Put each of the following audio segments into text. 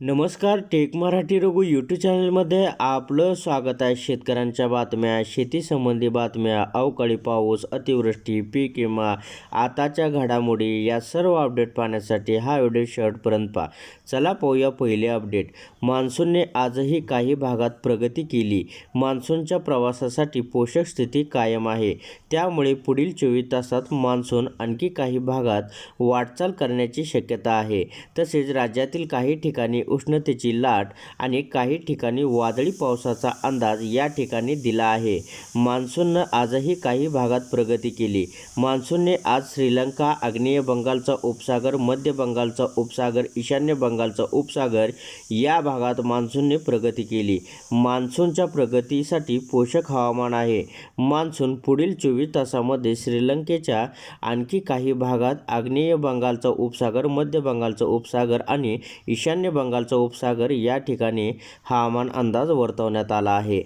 नमस्कार take Marathi Raghu YouTube चॅनलमध्ये आपलं स्वागत आहे. शेतकऱ्यांच्या बातम्या शेतीसंबंधी बातम्या अवकाळी पाऊस अतिवृष्टी पीक विमा आताच्या घडामोडी या सर्व अपडेट पाहण्यासाठी हा व्हिडिओ शर्टपर्यंत पहा. चला पाहूया पहिले अपडेट मान्सूनने आजही काही भागात प्रगती केली. मान्सूनच्या प्रवासासाठी पोषक स्थिती कायम आहे. त्यामुळे पुढील चोवीस तासात मान्सून आणखी काही भागात वाटचाल करण्याची शक्यता आहे. तसेच राज्यातील काही ठिकाणी उष्णतेची लाट आणि काही ठिकाणी वादळी पावसाचा अंदाज या ठिकाणी दिला आहे. मान्सूननं आजही काही भागात प्रगती केली. मान्सूनने आज श्रीलंका आग्नेय बंगालचा उपसागर मध्य बंगालचा उपसागर ईशान्य बंगालचा उपसागर या भागात मान्सूनने प्रगती केली. मान्सूनच्या प्रगतीसाठी पोषक हवामान आहे. मान्सून पुढील चोवीस तासामध्ये श्रीलंकेच्या आणखी काही भागात आग्नेय बंगालचा उपसागर मध्य बंगालचा उपसागर आणि ईशान्य बंगाल बंगालचा उपसागर या ठिकाणी हवामान अंदाज वर्तवण्यात आला आहे.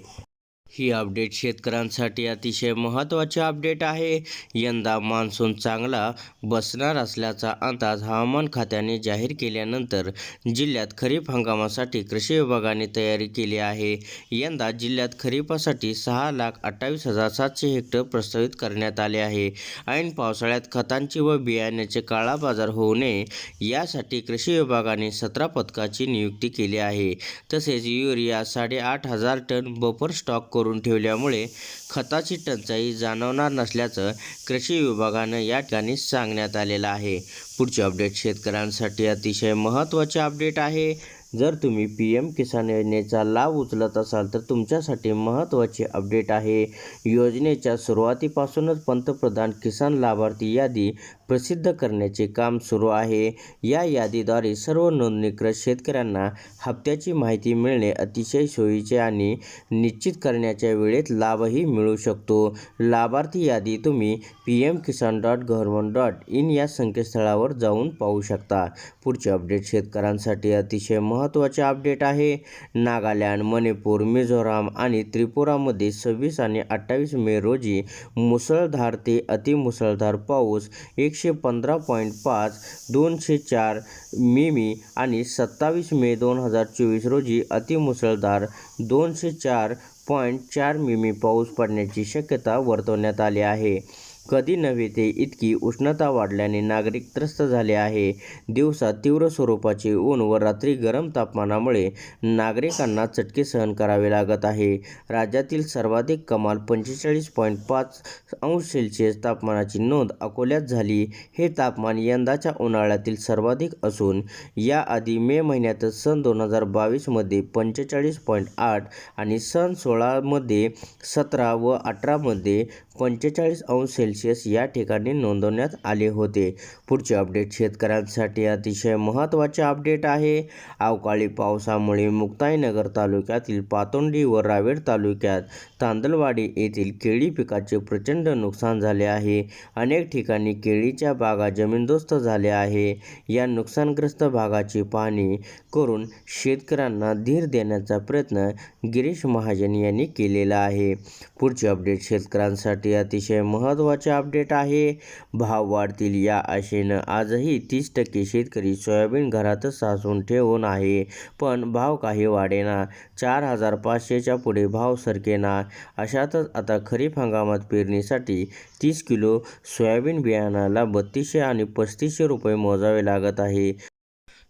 ही अपडेट शेतकऱ्यांसाठी अतिशय महत्त्वाचे अपडेट आहे. यंदा मान्सून चांगला बसणार असल्याचा अंदाज हवामान खात्याने जाहीर केल्यानंतर जिल्ह्यात खरीप हंगामासाठी कृषी विभागाने तयारी केली आहे. यंदा जिल्ह्यात खरीपासाठी सहा लाख अठ्ठावीस हजार सातशे हेक्टर प्रस्तावित करण्यात आले आहे. ऐन पावसाळ्यात खतांची व बियाण्याचे काळा बाजार होऊ नये यासाठी कृषी विभागाने सतरा पथकाची नियुक्ती केली आहे. तसेच युरिया साडेआठ हजार टन बफर स्टॉक करून ठेवल्यामुळे खताची टंचाई जाणवणार नसल्याचं कृषी विभागानं या ठिकाणी सांगण्यात आलेलं आहे. पुढचे अपडेट शेतकऱ्यांसाठी अतिशय महत्त्वाचे अपडेट आहे. जर तुम्ही पी एम किसान योजनेचा लाभ उचलत असाल तर तुमच्यासाठी महत्त्वाचे अपडेट आहे. योजनेच्या सुरुवातीपासूनच पंतप्रधान किसान लाभार्थी यादी प्रसिद्ध करण्याचे काम सुरू आहे. या यादीद्वारे सर्व नोंदणीकृत शेतकऱ्यांना हप्त्याची माहिती मिळणे अतिशय सोयीचे आणि निश्चित करण्याच्या वेळेत लाभही मिळू शकतो. लाभार्थी यादी तुम्ही P M Kisan dot government dot in या संकेतस्थळावर जाऊन पाहू शकता. पुढचे अपडेट शेतकऱ्यांसाठी अतिशय महत्त्वाचे अपडेट आहे. नागालँड मणिपूर मिझोराम आणि त्रिपुरामध्ये सव्वीस आणि अठ्ठावीस मे रोजी मुसळधार ते अतिमुसळधार पाऊस एकशे पंधरा पॉईंट पाच दोनशे चार मिमी आणि सत्तावीस मे दोन हजार चोवीस रोजी अतिमुसळधार दोनशे चार पॉईंट चार मिमी पाऊस पडण्याची शक्यता वर्तवण्यात आली आहे. कधी नव्हे ते इतकी उष्णता वाढल्याने नागरिक त्रस्त झाले आहे. दिवसा तीव्र स्वरूपाचे ऊन व रात्री गरम तापमानामुळे नागरिकांना चटके सहन करावे लागत आहे. राज्यातील सर्वाधिक कमाल पंचेचाळीस पॉईंट पाच अंश सेल्सिअस तापमानाची नोंद अकोल्यात झाली. हे तापमान यंदाच्या उन्हाळ्यातील सर्वाधिक असून याआधी मे महिन्यातच सन दोन हजार बावीसमध्ये पंचेचाळीस पॉईंट आठ आणि सन सोळामध्ये सतरा व अठरामध्ये पंचेचाळीस अंश सेल्सिअस या ठिकाणी नोंदवण्यात आले होते. पुढचे अपडेट शेतकऱ्यांसाठी अतिशय महत्त्वाचे अपडेट आहे. अवकाळी पावसामुळे मुक्ताईनगर तालुक्यातील पातोंडी व रावेर तालुक्यात तांदलवाडी येथील केळी पिकाचे प्रचंड नुकसान झाले आहे. अनेक ठिकाणी केळीच्या बागा जमीनदोस्त झाल्या आहे. या नुकसानग्रस्त भागाची पाहणी करून शेतकऱ्यांना धीर देण्याचा प्रयत्न गिरीश महाजन यांनी केलेला आहे. पुढचे अपडेट शेतकऱ्यांसाठी अतिशय महत्त्वाचे अपडेट आहे. भाव वाढतील या आशेनं आजही तीस टक्के शेतकरी सोयाबीन घरातच साचून ठेवून आहे. पण भाव काही वाढेना. चार हजार पाचशेच्या पुढे भाव सरकेना. अशातच आता खरीप हंगामात पेरणीसाठी तीस किलो सोयाबीन बियाणाला बत्तीसशे आणि पस्तीसशे रुपये मोजावे लागत आहे.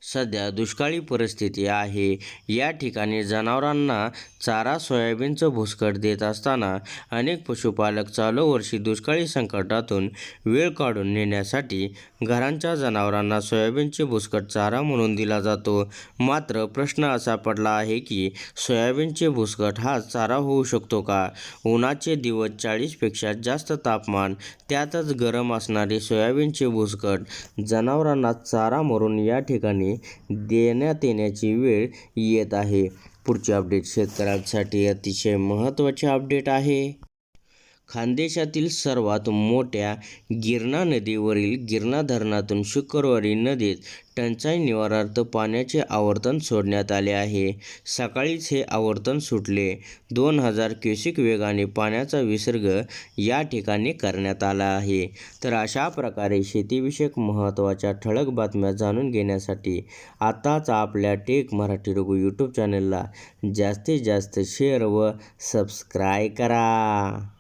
सध्या दुष्काळी परिस्थिती आहे. या ठिकाणी जनावरांना चारा सोयाबीनचं भुसकट देत असताना अनेक पशुपालक चालू वर्षी दुष्काळी संकटातून वेळ काढून नेण्यासाठी घरांच्या जनावरांना सोयाबीनचे भुसकट चारा म्हणून दिला जातो. मात्र प्रश्न असा पडला आहे की सोयाबीनचे भुसकट हा चारा होऊ शकतो का? उन्हाचे दिवस चाळीसपेक्षा जास्त तापमान त्यातच गरम असणारे सोयाबीनचे भुसकट जनावरांना चारा म्हणून या ठिकाणी देण्यात येण्याची वेळ येत आहे. पुढचे अपडेट शेतकऱ्यांसाठी अतिशय महत्त्वाचे अपडेट आहे. खानदेशातील सर्वात मोठ्या गिरणा नदीवरील गिरणा धरणातून शुक्रवारी नदीत टंचाई निवारणार्थ पाण्याचे आवर्तन सोडण्यात आले आहे. सकाळीच हे आवर्तन सुटले. दोन हजार क्युसिक वेगाने पाण्याचा विसर्ग या ठिकाणी करण्यात आला आहे. तर अशा प्रकारे शेतीविषयक महत्त्वाच्या ठळक बातम्या जाणून घेण्यासाठी आताच आपल्या टेक मराठी रघु यूट्यूब चॅनलला जास्तीत जास्त शेअर व सबस्क्राय करा.